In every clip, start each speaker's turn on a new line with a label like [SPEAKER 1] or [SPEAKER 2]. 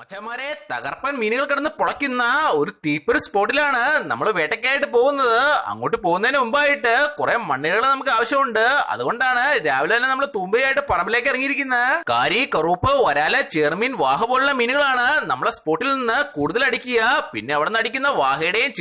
[SPEAKER 1] മച്ചന്മാരെ തകർപ്പൻ മീനുകൾ കിടന്ന് പൊളയ്ക്കുന്ന ഒരു തീപ്പൊരു സ്പോട്ടിലാണ് നമ്മൾ വേട്ടയ്ക്കായിട്ട് പോകുന്നത്. അങ്ങോട്ട് പോകുന്നതിന് മുമ്പായിട്ട് കുറെ മണ്ണികൾ നമുക്ക് ആവശ്യമുണ്ട്. അതുകൊണ്ടാണ് രാവിലെ തന്നെ നമ്മൾ തുമ്പയായിട്ട് പറമ്പിലേക്ക് ഇറങ്ങിയിരിക്കുന്നത് കാരി കറുപ്പ് വരാല ചെറുമീൻ വാഹ പോലുള്ള മീനുകളാണ് നമ്മളെ സ്പോട്ടിൽ നിന്ന് കൂടുതൽ അടിക്കുക. പിന്നെ അവിടെ നിന്ന് അടിക്കുന്ന വാഹയുടെയും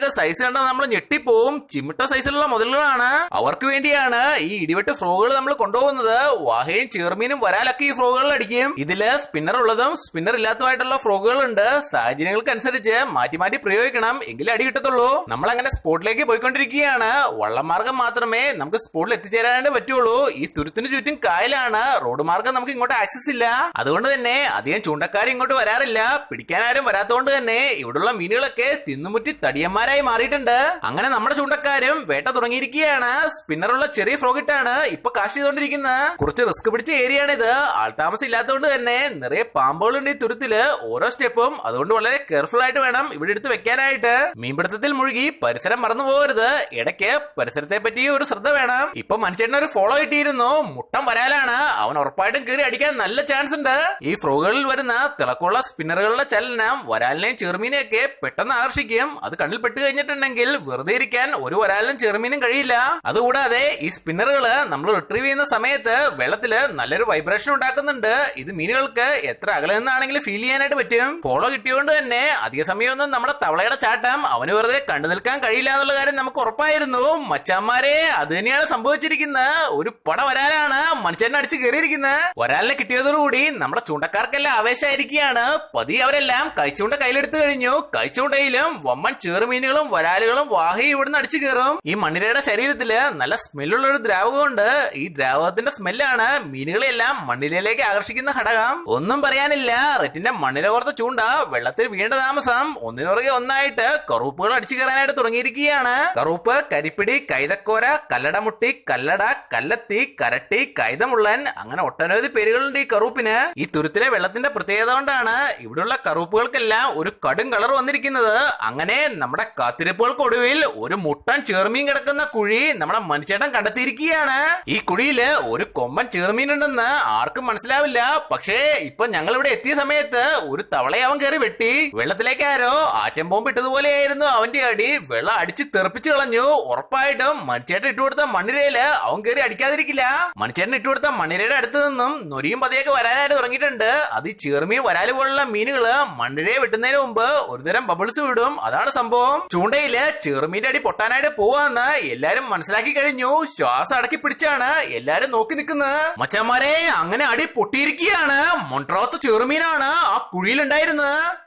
[SPEAKER 1] ഒക്കെ സൈസ് കണ്ട നമ്മൾ ഞെട്ടിപ്പോവും. ചിമിട്ട സൈസിലുള്ള മുതലുകളാണ്. അവർക്ക് വേണ്ടിയാണ് ഈ ഇടിവെട്ട് ഫ്രോഗുകൾ നമ്മൾ കൊണ്ടുപോകുന്നത്. വാഹയും ചെറുമീനും വരാലൊക്കെ ഈ ഫ്രോഗുകളിൽ അടിക്കും. ഇതിൽ സ്പിന്നർ ഉള്ളതും സ്പിന്നർ ഇല്ലാത്തതുമായിട്ടുള്ള ഫ്രോഗുകൾ ഉണ്ട് സാഹചര്യങ്ങൾക്ക് അനുസരിച്ച് മാറ്റി മാറ്റി പ്രയോഗിക്കണം. എങ്കിലേ അടി കിട്ടത്തുള്ളൂ. നമ്മൾ അങ്ങനെ സ്പോട്ടിലേക്ക് പോയിക്കൊണ്ടിരിക്കുകയാണ്. വള്ളമാർഗം മാത്രമേ നമുക്ക് സ്പോട്ടിൽ എത്തിച്ചേരാനായിട്ട് പറ്റുള്ളൂ. ഈ തുരുത്തിന് ചുറ്റും കായലാണ്. റോഡ് മാർഗം നമുക്ക് ഇങ്ങോട്ട് ആക്സസ് ഇല്ല. അതുകൊണ്ട് തന്നെ അധികം ചൂണ്ടക്കാരും ഇങ്ങോട്ട് വരാറില്ല. പിടിക്കാനാരും വരാത്തതുകൊണ്ട് തന്നെ ഇവിടുള്ള മീനുകളൊക്കെ തിന്നുമുറ്റി തടിയന്മാരായി മാറിയിട്ടുണ്ട്. അങ്ങനെ നമ്മുടെ ചൂണ്ടക്കാരും വേട്ട തുടങ്ങിയിരിക്കുകയാണ്. സ്പിന്നറുള്ള ചെറിയ ഫ്രോഗിട്ടാണ് ഇപ്പൊ കാശ് ചെയ്തുകൊണ്ടിരിക്കുന്നത്. കുറച്ച് റിസ്ക് പിടിച്ച ഏരിയ ആണ് ഇത് ആൾതാമസം ഇല്ലാത്തതുകൊണ്ട് തന്നെ നിറയെ പാമ്പുകളുണ്ട് ഈ തുരുത്തിൽ. ഓരോ സ്റ്റെപ്പും അതുകൊണ്ട് വളരെ കെയർഫുൾ ആയിട്ട് വേണം ഇവിടെ എടുത്ത് വെക്കാനായിട്ട്. മീൻപിടുത്തത്തിൽ മുഴുകി പരിസരം മറന്നു പോകരുത്. ഇടയ്ക്ക് പരിസരത്തെ പറ്റി ഒരു ശ്രദ്ധ വേണം. ഇപ്പൊ മനുഷ്യന് ഒരു ഫോളോ കിട്ടിയിരുന്നു. മുട്ടം വരാലാണ് അവൻ ഉറപ്പായിട്ടും കയറി അടിക്കാൻ നല്ല ചാൻസ് ഉണ്ട്. ഈ ഫ്രോഗുകളിൽ വരുന്ന തിളക്കമുള്ള സ്പിന്നറുകളുടെ ചലനം വരാലിനെയും ചെറുമീനെയും ഒക്കെ പെട്ടെന്ന് ആകർഷിക്കും. അത് കണ്ണിൽ പെട്ട് കഴിഞ്ഞിട്ടുണ്ടെങ്കിൽ വെറുതെ ഇരിക്കാൻ ഒരു വരാലിനും ചെറുമീനും കഴിയില്ല. അതുകൂടാതെ ഈ സ്പിന്നറുകൾ നമ്മൾ റിട്രീവ് ചെയ്യുന്ന സമയത്ത് വെള്ളത്തിൽ നല്ലൊരു വൈബ്രേഷൻ ഉണ്ടാക്കുന്നുണ്ട്. ഇത് മീനുകൾക്ക് എത്ര അകലെ നിന്നാണെങ്കിലും ഫീൽ ചെയ്യാനായിട്ട് പറ്റും. ഫോളോ കിട്ടിയോണ്ട് തന്നെ അധിക സമയമൊന്നും നമ്മുടെ തവളയുടെ ചാട്ടം അവന് വെറുതെ കണ്ടു നിൽക്കാൻ കഴിയില്ല എന്നുള്ള കാര്യം നമുക്ക് ഉറപ്പായിരുന്നു. മച്ചാന്മാരെ അത് തന്നെയാണ് സംഭവിച്ചിരിക്കുന്നത് ഒരു പട വരാലാണ് മനുഷ്യനെ അടിച്ച് കയറിയിരിക്കുന്നത് വരാലിനെ കിട്ടിയതോടുകൂടി നമ്മുടെ ചൂണ്ടക്കാർക്കെല്ലാം ആവേശമായിരിക്കുകയാണ്. പതി അവരെല്ലാം കഴിച്ചുകൊണ്ട് കയ്യിലെടുത്തു കഴിഞ്ഞു. കൈച്ചൂണ്ടയിലും വമ്മൻ ചെറുമീനുകളും വരാലുകളും വാഹയും ഇവിടുന്ന് അടിച്ചു കയറും. ഈ മണ്ണിരയുടെ ശരീരത്തിൽ നല്ല സ്മെല്ലുള്ള ഒരു ദ്രാവകമുണ്ട്. ഈ ദ്രാവകത്തിന്റെ സ്മെല്ലാണ് മീനുകളെല്ലാം മണ്ണിരയിലേക്ക് ആകർഷിക്കുന്ന ഘടകം. ഒന്നും പറയാനില്ല. റെറ്റിന്റെ മണ്ണിനെ കോർത്ത ചൂണ്ട വെള്ളത്തിൽ വീണ്ട താമസം ഒന്നിനുറകെ ഒന്നായിട്ട് കറുപ്പുകൾ അടിച്ചു കയറാനായിട്ട് തുടങ്ങിയിരിക്കുകയാണ്. കറുപ്പ് കരിപ്പിടി കൈതക്കോര കല്ലടമുട്ടി കല്ലട കല്ലത്തി കരട്ടി കൈതമുള്ളൻ അങ്ങനെ ഒട്ടനവധി പേരുകളുണ്ട് ഈ കറുപ്പിന്. ഈ തുരുത്തിലെ വെള്ളത്തിന്റെ പ്രത്യേകത കൊണ്ടാണ് ഇവിടെയുള്ള കറുപ്പുകൾക്കെല്ലാം ഒരു കടും കളർ വന്നിരിക്കുന്നത്. അങ്ങനെ നമ്മുടെ കാത്തിരിപ്പുകൾക്കൊടുവിൽ ഒരു മുട്ടൻ ചേർമീൻ കിടക്കുന്ന കുഴി നമ്മുടെ മനുഷ്യട്ടൻ കണ്ടെത്തിയിരിക്കുകയാണ്. ഈ കുഴിയിൽ ഒരു കൊമ്പൻ ചേർമീൻ ഉണ്ടെന്ന് ആർക്കും മനസ്സിലാവില്ല. പക്ഷേ ഇപ്പൊ ഞങ്ങൾ ഇവിടെ എത്തിയ സമയത്ത് ഒരു തവളയെ അവൻ കയറി വെട്ടി. വെള്ളത്തിലേക്ക് ആരോ ആറ്റം ബോംബ് ഇട്ടതുപോലെയായിരുന്നു അവന്റെ അടി. വെള്ളം അടിച്ച് തെറിപ്പിച്ചു കളഞ്ഞു. ഉറപ്പായിട്ടും ഇട്ടു ഇട്ടുകൊടുത്ത മണ്ണിരയിൽ അവൻ കയറി അടിക്കാതിരിക്കില്ല. മനുഷ്യട്ടൻ ഇട്ടുകൊടുത്ത മണ്ണിരയുടെ അടുത്ത് നിന്നും നൊരിയും പതിയൊക്കെ വരാനായിട്ട് തുടങ്ങിയിട്ടുണ്ട്. അത് ഈ ചെറുമീൻ വരാൽ പോലുള്ള മീനുകൾ മണ്ണിരയെ വെട്ടുന്നതിന് മുമ്പ് ഒരുതരം ബബിൾസ് വിടും. അതാണ് സംഭവം. ചൂണ്ടയിൽ ചെറുമീന്റെ അടി പൊട്ടാനായിട്ട് പോവാന്ന് എല്ലാരും മനസ്സിലാക്കി കഴിഞ്ഞു. ശ്വാസം അടക്കി പിടിച്ചാണ് എല്ലാരും നോക്കി നിൽക്കുന്നത്. മച്ചന്മാരെ അങ്ങനെ അടി പൊട്ടിയിരിക്കുകയാണ്. മൊണ്ട്രോത്ത് ചെറുമീനാണ്. ആ കുഴിയിലുണ്ടായിരുന്നത്?